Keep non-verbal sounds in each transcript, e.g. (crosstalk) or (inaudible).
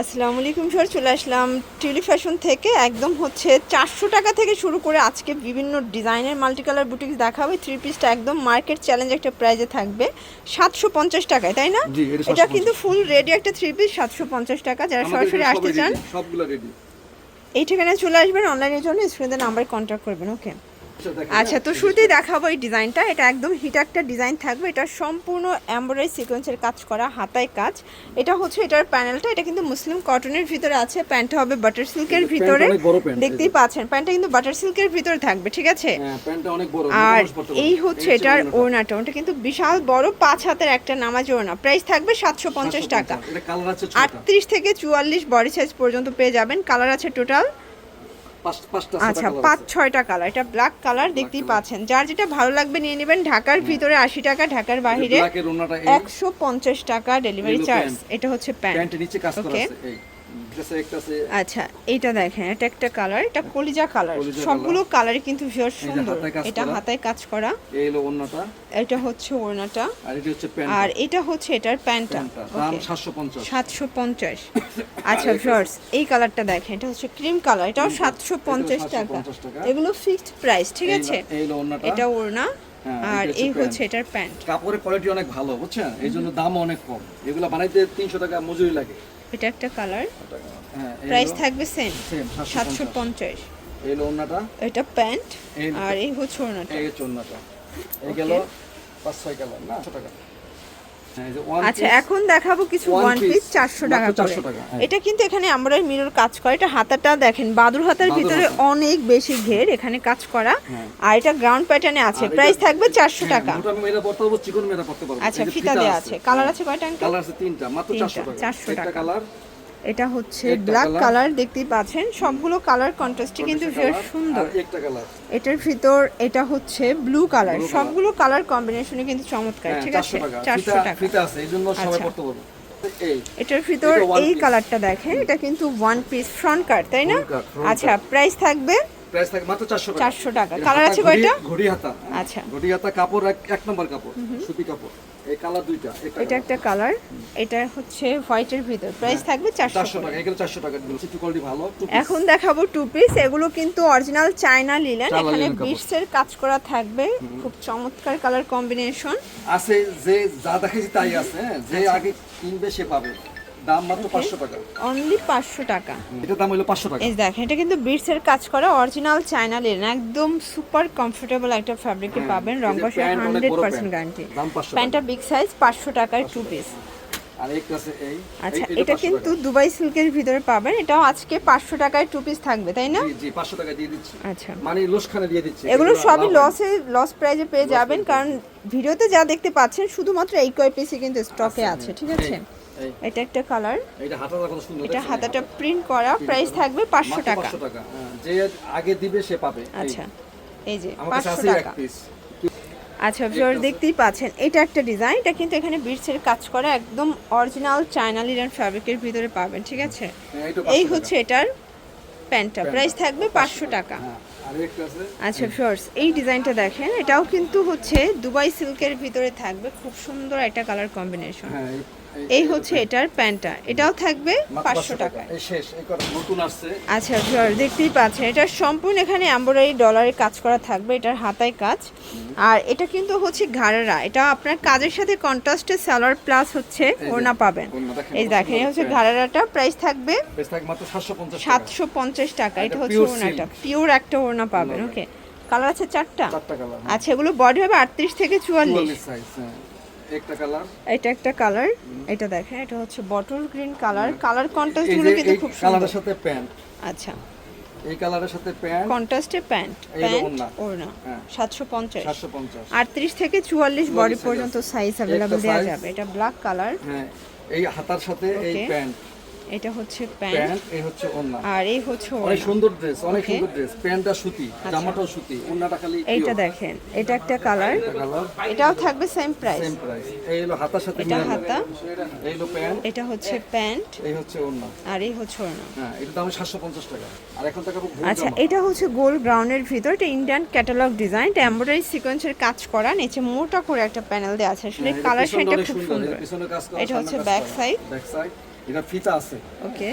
আসসালামু আলাইকুম স্যার চলে আসলাম টিউলি ফ্যাশন থেকে। একদম হচ্ছে চারশো টাকা থেকে শুরু করে আজকে বিভিন্ন ডিজাইনের মাল্টি কালার বুটিক্স দেখাবে। থ্রি পিসটা একদম মার্কেট চ্যালেঞ্জ একটা প্রাইজে থাকবে। সাতশো পঞ্চাশ টাকায় তাই না? এটা এটা 750 কিন্তু ফুল রেডি একটা থ্রি পিস সাতশো পঞ্চাশ টাকা। যারা সরাসরি আসতে চান সবগুলো রেডি এই ঠিকানায় চলে আসবেন। অনলাইনের জন্য স্ক্রিনে নাম্বার কন্ট্যাক্ট করবেন ওকে আচ্ছা তো শুরুতেই দেখাবো এই ডিজাইনটা। এটা একদম হিট একটা ডিজাইন থাকবে। এটা সম্পূর্ণ এমব্রয়ডারি সিকোয়েন্সের কাজ করা হাতায় কাজ। এটা হচ্ছে এটার প্যানেলটা। এটা কিন্তু মুসলিম কটনের ভিতরে আছে। প্যান্টটা হবে বাটার সিল্কের ভিতরে। দেখতেই পাচ্ছেন। প্যান্টটা কিন্তু বাটার সিল্কের ভিতরে থাকবে ঠিক আছে? হ্যাঁ আর। এই হচ্ছে এটার ওড়নাটা। ওটা কিন্তু বিশাল বড় পাঁচ হাতের একটা নামাজ ওড়না। প্রাইস থাকবে সাতশো পঞ্চাশ টাকা। আটত্রিশ থেকে চুয়াল্লিশ বডি সাইজ পর্যন্ত পেয়ে যাবেন। কালার আছে টোটাল আচ্ছা পাঁচ ছয়টা কালার এটা ব্ল্যাক কালার দেখতেই পাচ্ছেন। যার যেটা ভালো লাগবে নিয়ে নেবেন ঢাকার ভিতরে আশি টাকা ঢাকার বাহিরে একশো পঞ্চাশ টাকা ডেলিভারি চার্জ এটা হচ্ছে প্যান্ট প্যান্টের আচ্ছা এটা দেখেন এটা একটা কালার এটা কলিজা কালার সবগুলো কালারই কিন্তু ভীষণ সুন্দর। এটা হাতায় কাজ করা। এই হলো ওড়নাটা। এটা হচ্ছে ওড়নাটা। আর এটা হচ্ছে প্যান্ট আর এটা হচ্ছে এটার প্যান্টটা। দাম 750 সাতশো পঞ্চাশ। (coughs) আচ্ছা ভিউয়ার্স এই কালারটা দেখেন এটা হচ্ছে ক্রিম কালার এটাও সাতশো পঞ্চাশ টাকা 750 টাকা। এগুলো ফিক্সড প্রাইস ঠিক আছে? এই হলো ওড়নাটা। এটা ওড়না হ্যাঁ, আর এই হচ্ছে এটার প্যান্ট। কাপড়ের কোয়ালিটি অনেক ভালো বুঝছেন? এই জন্য দাম অনেক কম। এগুলো বানাইতে 300 টাকা মজুরি লাগে। এটা একটা কালার হ্যাঁ প্রাইস থাকবে সেম সাতশো 750 পঞ্চাশ। এই লোনাটা ওড়নাটা। এটা প্যান্ট আর এই হচ্ছে ওড়নাটা। এই হচ্ছে ওড়নাটা। এই গেল পাঁচ ছয় কালার না? 100 টাকা আচ্ছা এখন দেখাবো কিছু ওয়ান পিস চারশো টাকা করে। 400 টাকা, হ্যাঁ। এটা কিন্তু এখানে আমরা মিরর কাজ করে। এটা হাতাটা দেখেন বাদুর হাতার ভিতরে অনেক বেশি ঘের এখানে কাজ করা। হ্যাঁ। আর এটা গ্রাউন্ড প্যাটার্নে আছে। প্রাইস থাকবে চারশো হ্যাঁ, টাকা। আচ্ছা ফিতা দেওয়া আছে। কালার আছে কয়টা কালার আছে তিনটা মাত্র চারশো টাকা। 400 টাকা। কালার এটা হচ্ছে ব্ল্যাক কালার দেখতেই পাচ্ছেন। সবগুলো কালার কন্ট্রাস্টই কিন্তু বেশ সুন্দর। এটার ভিতর এটা হচ্ছে ব্লু কালার সবগুলো কালার কম্বিনেশনে কিন্তু চমৎকার হ্যাঁ ঠিক আছে? চারশো টাকা। ফিতা আছে এইজন্য সবাই আচ্ছা। পড়তে পারবে। এটার ভিতর এই কালারটা দেখেন এটা কিন্তু ওয়ান পিস ফ্রন্ট কাট তাই না? আচ্ছা প্রাইস থাকবে প্রাইস থাকে মাত্র 400 টাকা। 400 টাকা। কালার আছে কয়টা? ঘড়ি হাতা। হ্যাঁ। আচ্ছা। ঘড়ি হাতা কাপড় এক নম্বর কাপড় সুতি কাপড়। এই কালার দুইটা এটা একটা কালার। এটা হচ্ছে হোয়াইটের ভিতর। প্রাইস থাকবে 400 টাকা এগুলো 400 টাকা একটু কোয়ালিটি ভালো এখন দেখাবো টু পিস এগুলো কিন্তু অরিজিনাল চায়না লিলেন এখানে কাপড়। বিটসের কাজ করা থাকবে। খুব চমৎকার কালার কম্বিনেশন আছে যে যা দেখাইছি তাই আছে হ্যাঁ। যে আচ্ছা। আগে কিনবে সে পাবে। দাম মাত্র 500 টাকা। অনলি পাঁচশো টাকা। এটার দাম হলো 500 টাকা। এই দেখেন এটা কিন্তু কাজ করা অরিজিনাল চায়না একদম সুপার কমফোর্টেবল একটা ফ্যাব্রিকে হ্যাঁ, পাবেন রং কষে। গ্যারান্টি দাম 500 টাকা। প্যান্টটা বিগ সাইজ টু পিস আছে আচ্ছা এটা কিন্তু দুবাই সিল্কের ভিতরে পাবেন এটাও আজকে পাঁচশো টাকায় টু পিস থাকবে তাই না? জি জি 500 টাকা দিয়ে দিচ্ছি। আচ্ছা। মানে লোসখানে দিয়ে দিচ্ছি। এগুলো সবই লসে লস প্রাইজে পেয়ে যাবেন কারণ ভিডিওতে যা দেখতে পাচ্ছেন শুধুমাত্র এই কয় পিসই কিন্তু স্টকে আছে। ঠিক আছে? এই, এই, এটা একটা কালার এইটা হাতাটা কত সুন্দর এটা হাতাটা প্রিন্ট করা প্রাইস থাকবে পাঁচশো মাত্র টাকা। 500 টাকা। হ্যাঁ, যে আগে দিবে সে পাবে। এই, আচ্ছা এই যে আমার কাছে পাঁচশো আছে এক টাকা। আচ্ছা ভিউয়ার দেখতেই পাচ্ছেন এটা একটা ডিজাইন এটা কিন্তু এখানে বিটসের কাজ করা একদম অরিজিনাল চায়না লিলেন ফ্যাব্রিকের ভিতরে পাবেন ঠিক আছে? হ্যাঁ, এই হচ্ছে এটার প্যান্টটা। প্রাইস থাকবে পাঁচশো টাকা। হ্যাঁ আচ্ছা ফিওর্স এই ডিজাইনটা দেখেন এটাও কিন্তু হচ্ছে দুবাই সিল্কের ভিতরে থাকবে খুব সুন্দর একটা কালার কম্বিনেশন হ্যাঁ এই- হচ্ছে এটার প্যান্টটা। এটাও থাকবে পাঁচশো টাকা। এই শেষ এই কটা নতুন আসছে। আচ্ছা দেখতেই পাচ্ছেন এটা সম্পূর্ণ এখানে এমব্রয়ডারি ডলারে কাজ করা থাকবে এটার হাতায় কাজ। আর এটা কিন্তু হচ্ছে ঘাড়েরা এটা আপনার কাজের সাথে কন্ট্রাস্টে সালোয়ার প্লাস হচ্ছে ওড়না পাবেন। এই দেখেন এই হচ্ছে। ঘাড়েরাটা প্রাইস থাকবে বেশ থাকে মাত্র 750 টাকা। সাতশো পঞ্চাশ টাকা এটা হচ্ছে ওড়নাটা। পিওর একটা ওড়না পাবেন ওকে কালার আছে চারটা? কালার আচ্ছা এগুলো বডি হবে আটত্রিশ থেকে চুয়াল্লিশ। 44 সাইজ হ্যাঁ। একটা কালার। এটা একটা কালার এটা দেখেন এটা হচ্ছে বটল গ্রিন কালার কালার কন্ট্রাস্টগুলো কিন্তু খুব সুন্দর। কালারের সাথে প্যান্ট আচ্ছা। এই কালারের সাথে প্যান্ট কন্ট্রাস্টে প্যান্ট প্যান্ট ওড়না। ওড়না। হ্যাঁ। সাতশো পঞ্চাশ। 750 আটত্রিশ থেকে চুয়াল্লিশ বডি পর্যন্ত সাইজ अवेलेबल দেওয়া যাবে। এটা ব্ল্যাক কালার হ্যাঁ এই হাতার সাথে এই প্যান্ট এটা হচ্ছে প্যান্ট। এই হচ্ছে ওড়না। আর এই হচ্ছে অনেক সুন্দর ড্রেস অনেক সুন্দর ড্রেস প্যান্টটা সুতি জামাটাও সুতি ওড়নাটা খালি এইটা দেখেন এটা একটা কালার এটাও থাকবে সেম প্রাইস সেম প্রাইস এই হলো হাতার সাথে এটা হাতা। এই হলো প্যান্ট। এটা হচ্ছে প্যান্ট। এই হচ্ছে ওড়না। আর এই হচ্ছে ওড়না। হ্যাঁ এটা দাম 750 টাকা। আর এখন টাকা আচ্ছা এটা হচ্ছে গোল গ্রাউন্ডের ভিতর এটা ইন্ডিয়ান ক্যাটালগ ডিজাইন এটা এমব্রয়ডারি সিকোয়েন্সের কাজ করা নিচে মোটা করে একটা প্যানেল দেওয়া আছে। আসলে কালার শাড়িটা খুব সুন্দর। এটা হচ্ছে ব্যাক সাইড ব্যাক সাইড এটা ফিতা আছে। ওকে।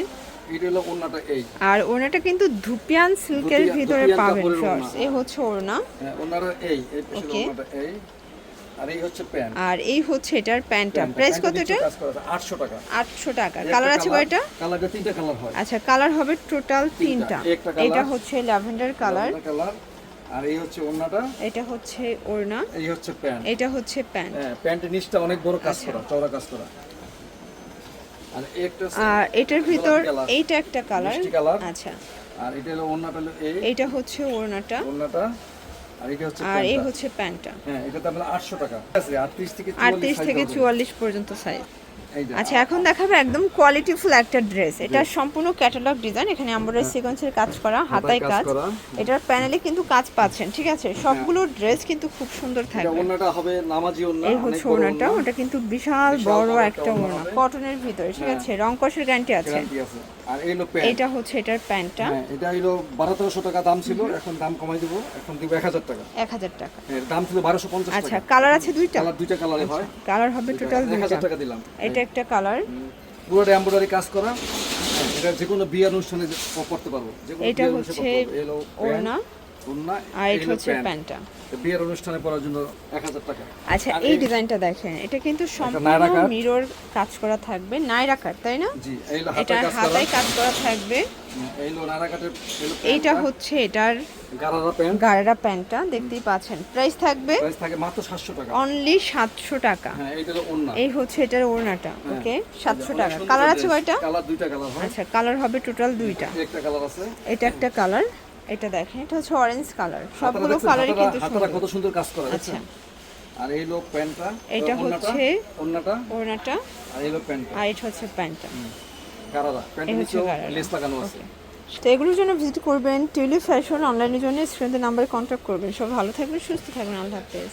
এটা হলো ওন্নাটা এই। আর ওনাটা কিন্তু ধুপিয়ান সিল্কের ভিতরে পাবেন শর্টস। এই হচ্ছে ওড়না। হ্যাঁ, ওন্নাটা এই এই পাশে এই। আর এই হচ্ছে প্যান্ট। আর এই হচ্ছে এটার প্যান্টটা। প্রাইস কত এটা আটশো টাকা। আটশো টাকা। কালার আছে কয়টা? কালারটা তিনটা কালার হয়। আচ্ছা কালার হবে টোটাল তিনটা এটা হচ্ছে ল্যাভেন্ডার কালার। আর এই হচ্ছে ওন্নাটা এটা হচ্ছে ওড়না। এই হচ্ছে প্যান্ট। এটা হচ্ছে প্যান্ট। হ্যাঁ প্যান্টের নিচটা অনেক বড় কাজ আচ্ছা। করা চওড়া কাজ করা। আর এটার ভিতর এইটা একটা কালার আচ্ছা। আর এটা হলো ওড়নাটা হলো এই। হচ্ছে ওড়নাটা। ওড়নাটা। আর এটা হচ্ছে আর এই হচ্ছে প্যান্টটা। হ্যাঁ এটা হলো 800 টাকা। আছে 38 থেকে 44 আটত্রিশ থেকে হবে। চুয়াল্লিশ পর্যন্ত সাইজ আচ্ছা এখন দেখাবে একদম কোয়ালিটিফুল একটা ড্রেস এটা সম্পূর্ণ ক্যাটালগ ডিজাইন এখানে এমব্রয়ডারি সিকোয়েন্সের কাজ করা হাতায় কাজ এটার প্যানেলে কিন্তু কাজ পাচ্ছেন ঠিক আছে? সবগুলো ড্রেস কিন্তু খুব সুন্দর থাকবে। ওন্নাটা হবে নামাজি ওন্না এই হচ্ছে বড় ওড়নাটা ওটা কিন্তু বিশাল বড় একটা ওড়না কটনের ভিতরে ঠিক হ্যাঁ। আছে? রং কষের গ্যারান্টি আছে। আর এই প্যান্ট এটা হচ্ছে এটার প্যান্টটা হ্যাঁ এটা হলো 1200 টাকা দাম ছিল এখন দাম কমাই দেব এখন দিব 1000 টাকা। এক হাজার টাকা। এর দাম ছিল 1250 টাকা আচ্ছা কালার আছে দুইটা? কালার দুইটা কালারে হয়। কালার হবে টোটাল দুইটা। 1000 টাকা দিলাম। এটা একটা কালার। পুরোটা এমব্রয়ডারি কাজ করা। এটা যে কোনো বিয়ের অনুষ্ঠানে পরতে পারব। এটা হচ্ছে। ওড়না। আর এটা হচ্ছে প্যান্টটা। বিয়ের অনুষ্ঠানে পরার জন্য 1000 টাকা। আচ্ছা এই ডিজাইনটা দেখেন এটা কিন্তু সম্পূর্ণ মিরর কাজ করা থাকবে। কাট তাই না? জি এটা হাতায় কাজ করা থাকবে। হ্যাঁ, এইটা হচ্ছে এটার গারারা প্যান্টটা দেখতেই পাচ্ছেন। প্রাইস থাকবে প্রাইস থাকে মাত্র 700 টাকা। অনলি সাতশো টাকা। হ্যাঁ এই হচ্ছে এটার ওড়নাটা ওকে সাতশো টাকা। কালার আছে কয়টা? হয়। আচ্ছা কালার হবে টোটাল দুইটা। একটা কালার আছে। এটা একটা কালার। এটা দেখেন এটা হচ্ছে অরেঞ্জ কালার সবগুলো কালারই কিন্তু সুন্দর। কত সুন্দর কাজ করা আচ্ছা। আর এই লোক প্যান্টটা এটা হচ্ছে- ওড়নাটা ওড়নাটা। আর এই লোক প্যান্টটা। আর এটা হচ্ছে প্যান্টটা। কারাদা প্যান্টের নিচে লেস লাগানো আছে। তো এগুলোর জন্য ভিজিট করবেন টিউলিপ ফ্যাশন অনলাইনের জন্য স্ক্রিনের নাম্বারে কন্ট্যাক্ট করবেন। সব ভালো থাকবেন সুস্থ থাকবেন আল্লাহ হাফেজ।